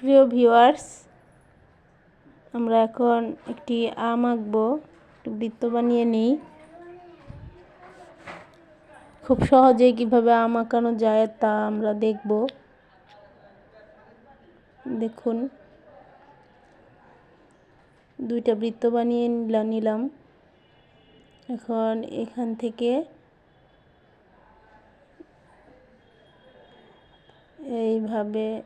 প্রিয় ভিউয়ার্স, আমরা এখন একটি আম আঁকবো, একটু বৃত্ত বানিয়ে নিই। খুব সহজে কীভাবে আম আঁকানো যায় তা আমরা দেখব। দেখুন, দুইটা বৃত্ত বানিয়ে নিলা- নিলাম। এখন এখান থেকে এইভাবে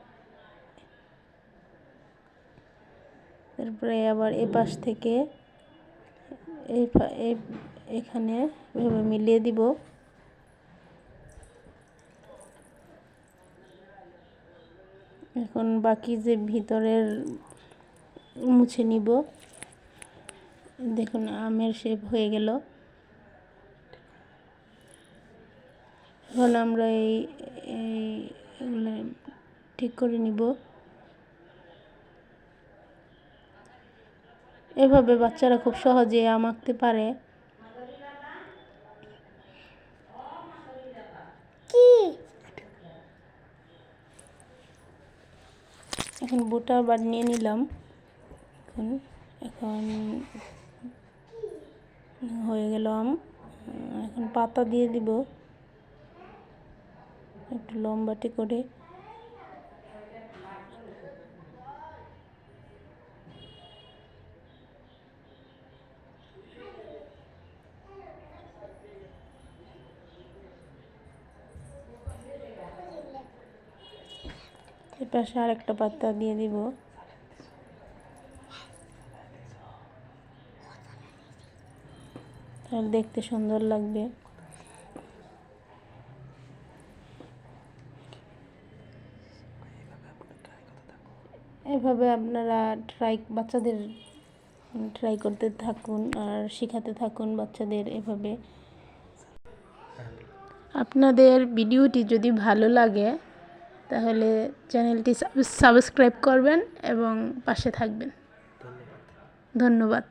তারপরে আবার এ পাশ থেকে এই এখানে এভাবে মিলিয়ে দিব। এখন বাকি যে ভিতরের মুছে নিব। দেখুন, আমের শেপ হয়ে গেল। এখন আমরা এই, এই- ঠিক করে নিব। এভাবে বাচ্চারা খুব সহজে আম আঁকতে পারে। কি? এখন বুটা বানিয়ে নিলাম। এখন এখন হয়ে গেল আম। এখন পাতা দিয়ে দিব। একটু লম্বাটি করে। এর পাশে আরেকটা পাতা দিয়ে দিব। তাহলে দেখতে সুন্দর লাগবে। এভাবে আপনারা ট্রাই বাচ্চাদের ট্রাই করতে থাকুন আর শেখাতে থাকুন বাচ্চাদের এভাবে। আপনাদের ভিডিওটি যদি ভালো লাগে তাহলে চ্যানেলটি সাবস্ক্রাইব করবেন এবং পাশে থাকবেন। ধন্যবাদ।